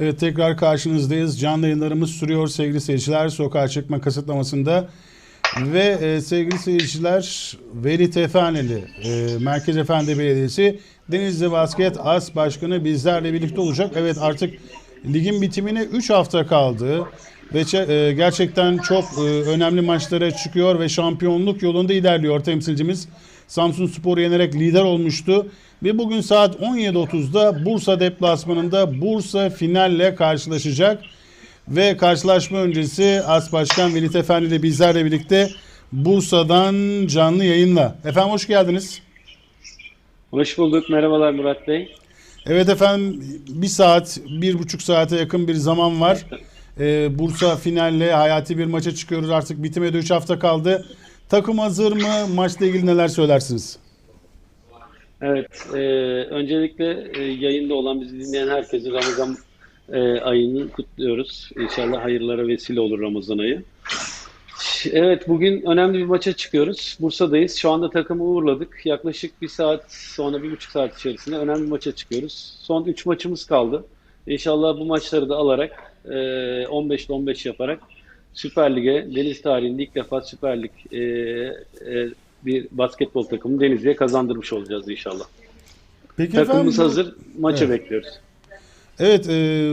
Evet tekrar karşınızdayız. Canlı yayınlarımız sürüyor sevgili seyirciler. Sokağa çıkma kısıtlamasında. Ve e, sevgili seyirciler Veli Tefeneli e, Merkez Efendi Belediyesi Denizli Basket As Başkanı bizlerle birlikte olacak. Evet artık ligin bitimine 3 hafta kaldı. Ve e, gerçekten çok e, önemli maçlara çıkıyor ve şampiyonluk yolunda ilerliyor temsilcimiz. Samsun Spor'u yenerek lider olmuştu. Ve bugün saat 17.30'da Bursa deplasmanında Bursa finalle karşılaşacak. Ve karşılaşma öncesi As Başkan Veli Efendi ile bizlerle birlikte Bursa'dan canlı yayınla. Efendim hoş geldiniz. Hoş bulduk. Merhabalar Murat Bey. Evet efendim bir saat, bir buçuk saate yakın bir zaman var. Ee, Bursa finalle hayati bir maça çıkıyoruz. Artık bitime de 3 hafta kaldı. Takım hazır mı? Maçla ilgili neler söylersiniz? Evet, e, öncelikle e, yayında olan bizi dinleyen herkesin Ramazan e, ayını kutluyoruz. İnşallah hayırlara vesile olur Ramazan ayı. Evet, bugün önemli bir maça çıkıyoruz. Bursa'dayız. Şu anda takımı uğurladık. Yaklaşık bir saat sonra, bir buçuk saat içerisinde önemli bir maça çıkıyoruz. Son üç maçımız kaldı. İnşallah bu maçları da alarak, e, 15'te 15 yaparak Süper Lig'e, Deniz tarihinde ilk defa Süper Lig e, e, bir basketbol takımı Denizli'ye kazandırmış olacağız inşallah. Peki Takımımız bu- hazır, maçı Evet. bekliyoruz. Evet, e,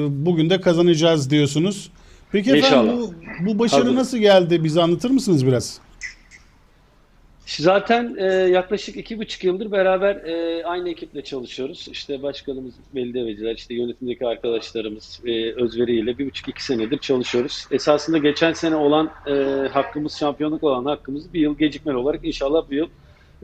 bugün de kazanacağız diyorsunuz. Peki efendim İnşallah. bu, bu başarı Hazır. nasıl geldi? Bize anlatır mısınız biraz? Zaten e, yaklaşık iki buçuk yıldır beraber e, aynı ekiple çalışıyoruz. İşte başkanımız Belediye Veciler, işte yönetimdeki arkadaşlarımız e, özveriyle bir buçuk iki senedir çalışıyoruz. Esasında geçen sene olan e, hakkımız, şampiyonluk olan hakkımızı bir yıl gecikmeli olarak inşallah bu yıl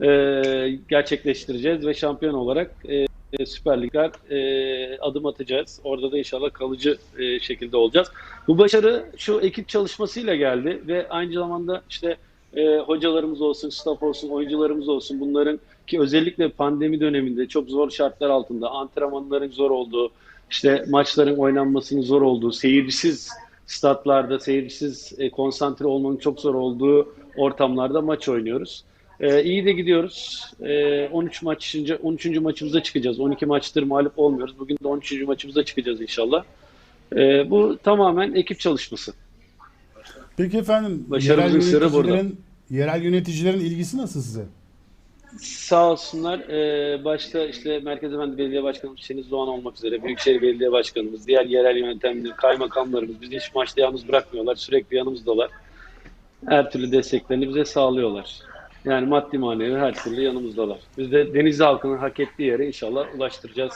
e, gerçekleştireceğiz ve şampiyon olarak e, e, Süper Ligler e, adım atacağız. Orada da inşallah kalıcı e, şekilde olacağız. Bu başarı şu ekip çalışmasıyla geldi ve aynı zamanda işte e, hocalarımız olsun, staff olsun, oyuncularımız olsun bunların ki özellikle pandemi döneminde çok zor şartlar altında antrenmanların zor olduğu, işte maçların oynanmasının zor olduğu, seyircisiz statlarda, seyircisiz e, konsantre olmanın çok zor olduğu ortamlarda maç oynuyoruz. E, iyi de gidiyoruz. E, 13 maç 13. maçımıza çıkacağız. 12 maçtır mağlup olmuyoruz. Bugün de 13. maçımıza çıkacağız inşallah. E, bu tamamen ekip çalışması. Peki efendim Başarımızın sırrı burada. yöneticilerin, yerel yöneticilerin ilgisi nasıl size? Sağ olsunlar. Ee, başta işte Merkez Efendi Belediye Başkanımız Şeniz Doğan olmak üzere, Büyükşehir Belediye Başkanımız, diğer yerel yönetimler, kaymakamlarımız bizi hiç maçta yalnız bırakmıyorlar. Sürekli yanımızdalar. Her türlü desteklerini bize sağlıyorlar. Yani maddi manevi her türlü yanımızdalar. Biz de Denizli halkının hak ettiği yere inşallah ulaştıracağız.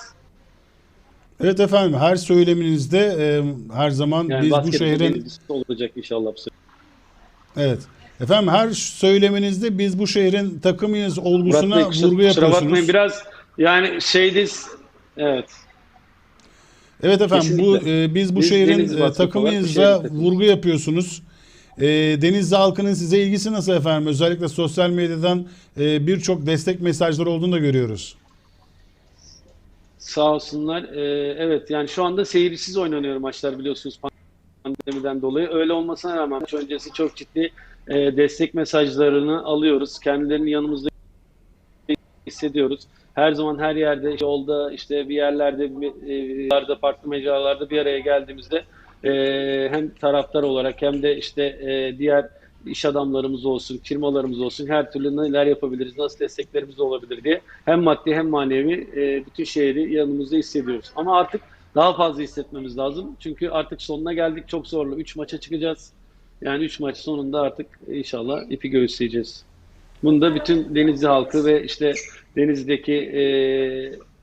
Evet efendim her söyleminizde e, her zaman Yani biz bu basketbol şehrin olacak inşallah. bu sene. Evet efendim her söyleminizde biz bu şehrin takımıyız Murat olgusuna Bey kusura, vurgu kusura bakmayın yapıyorsunuz. biraz yani şeydiz evet. Evet efendim bu Kesinlikle. e, biz bu Biz şehrin e, bu vurgu yapıyorsunuz. E, Denizli halkının size ilgisi nasıl efendim? Özellikle sosyal medyadan e, birçok destek mesajları olduğunu da görüyoruz. Sağ olsunlar. Ee, evet yani şu anda seyircisiz oynanıyor maçlar biliyorsunuz pandemiden dolayı. Öyle olmasına rağmen öncesi çok ciddi e, destek mesajlarını alıyoruz. Kendilerini yanımızda hissediyoruz. Her zaman her yerde yolda işte bir yerlerde bir yerde, farklı mecralarda bir araya geldiğimizde e, hem taraftar olarak hem de işte e, diğer iş adamlarımız olsun, firmalarımız olsun her türlü neler yapabiliriz, nasıl desteklerimiz olabilir diye hem maddi hem manevi e, bütün şehri yanımızda hissediyoruz. Ama artık daha fazla hissetmemiz lazım. Çünkü artık sonuna geldik çok zorlu. 3 maça çıkacağız. Yani 3 maç sonunda artık inşallah ipi göğüsleyeceğiz. Bunu da bütün Denizli halkı ve işte Denizli'deki e,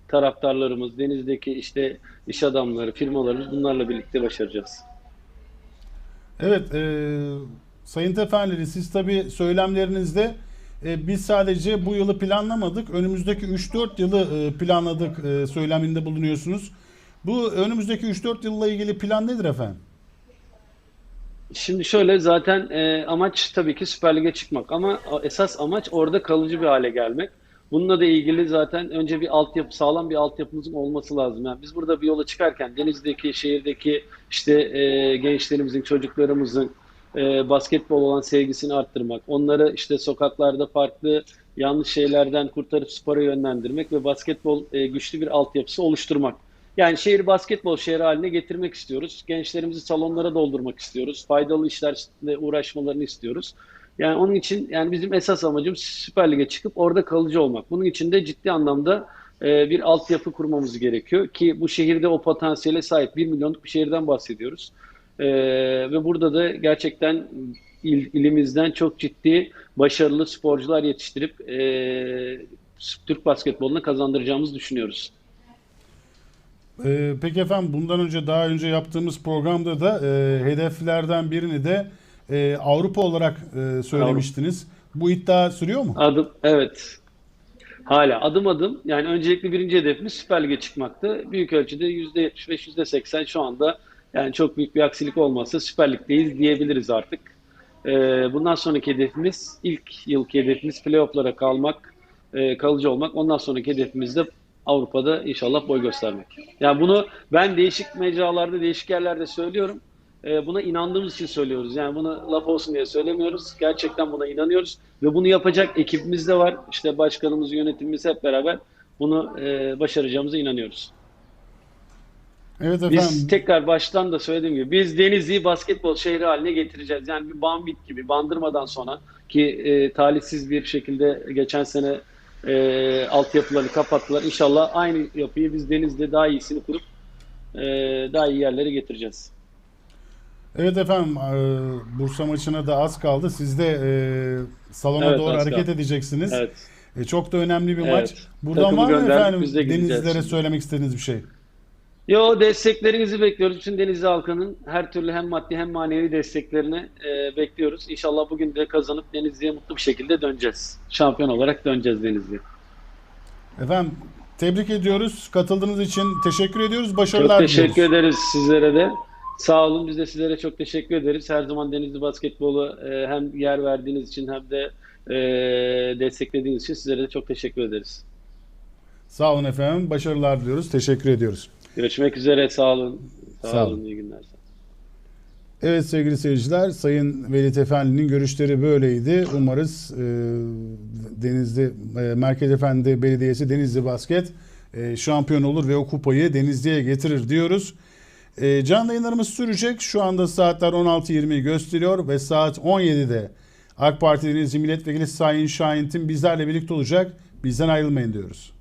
taraftarlarımız, Denizli'deki işte iş adamları, firmalarımız bunlarla birlikte başaracağız. Evet, e, Sayın Tefenleri siz tabii söylemlerinizde e, biz sadece bu yılı planlamadık. Önümüzdeki 3-4 yılı e, planladık e, söyleminde bulunuyorsunuz. Bu önümüzdeki 3-4 yılla ilgili plan nedir efendim? Şimdi şöyle zaten e, amaç tabii ki Süper Lig'e çıkmak ama esas amaç orada kalıcı bir hale gelmek. Bununla da ilgili zaten önce bir altyapı, sağlam bir altyapımızın olması lazım. Yani biz burada bir yola çıkarken Denizli'deki, şehirdeki işte e, gençlerimizin, çocuklarımızın e, basketbol olan sevgisini arttırmak, onları işte sokaklarda farklı yanlış şeylerden kurtarıp spora yönlendirmek ve basketbol e, güçlü bir altyapısı oluşturmak. Yani şehri basketbol şehri haline getirmek istiyoruz. Gençlerimizi salonlara doldurmak istiyoruz. Faydalı işlerle uğraşmalarını istiyoruz. Yani onun için yani bizim esas amacımız Süper Lig'e çıkıp orada kalıcı olmak. Bunun için de ciddi anlamda e, bir altyapı kurmamız gerekiyor ki bu şehirde o potansiyele sahip 1 milyonluk bir şehirden bahsediyoruz. E, ve burada da gerçekten il- ilimizden çok ciddi başarılı sporcular yetiştirip e, Türk basketboluna kazandıracağımızı düşünüyoruz. Ee, peki efendim bundan önce daha önce yaptığımız programda da e, hedeflerden birini de e, Avrupa olarak e, söylemiştiniz. Bu iddia sürüyor mu? Adım evet. Hala adım adım yani öncelikli birinci hedefimiz Süper Lig'e çıkmaktı. Büyük ölçüde %75 %80 şu anda yani çok büyük bir aksilik olmazsa Süper Lig'deyiz diyebiliriz artık. Ee, bundan sonraki hedefimiz ilk yılki hedefimiz playoff'lara kalmak, e, kalıcı olmak. Ondan sonraki hedefimiz de Avrupa'da inşallah boy göstermek. Yani bunu ben değişik mecralarda, değişik yerlerde söylüyorum. Ee, buna inandığımız için söylüyoruz. Yani bunu laf olsun diye söylemiyoruz. Gerçekten buna inanıyoruz. Ve bunu yapacak ekibimiz de var. İşte başkanımız, yönetimimiz hep beraber bunu e, başaracağımıza inanıyoruz. Evet efendim. Biz tekrar baştan da söylediğim gibi biz Denizli'yi basketbol şehri haline getireceğiz. Yani bir Banvit gibi bandırmadan sonra ki e, talihsiz bir şekilde geçen sene e, altyapılarını kapattılar. İnşallah aynı yapıyı biz Denizli'de daha iyisini kurup e, daha iyi yerlere getireceğiz. Evet efendim e, Bursa maçına da az kaldı. Siz de e, salona Evet, doğru hareket kaldı. edeceksiniz. Evet. E, çok da önemli bir Evet. maç. Buradan Takımı var mı efendim biz de gideceğiz denizlilere şimdi. söylemek istediğiniz bir şey? Yo desteklerinizi bekliyoruz. Bütün Denizli halkının her türlü hem maddi hem manevi desteklerini e, bekliyoruz. İnşallah bugün de kazanıp Denizli'ye mutlu bir şekilde döneceğiz. Şampiyon olarak döneceğiz Denizli'ye. Efendim tebrik ediyoruz. Katıldığınız için teşekkür ediyoruz. Çok Başarılar teşekkür diliyoruz. ederiz sizlere de. Sağ olun. Biz de sizlere çok teşekkür ederiz. Her zaman Denizli basketbolu e, hem yer verdiğiniz için hem de e, desteklediğiniz için sizlere de çok teşekkür ederiz. Sağ olun efendim. Başarılar diliyoruz. Teşekkür ediyoruz. Görüşmek üzere. Sağ olun. Sağ, Sağ olun. olun. İyi günler. Evet sevgili seyirciler, Sayın Veli Efendi'nin görüşleri böyleydi. Umarız e, Denizli e, Merkez Efendi Belediyesi Denizli Basket e, şampiyon olur ve o kupayı Denizli'ye getirir diyoruz. E, canlı yayınlarımız sürecek. Şu anda saatler 16.20'yi gösteriyor ve saat 17'de AK Parti Denizli Milletvekili Sayın Şahint'in bizlerle birlikte olacak. Bizden ayrılmayın diyoruz.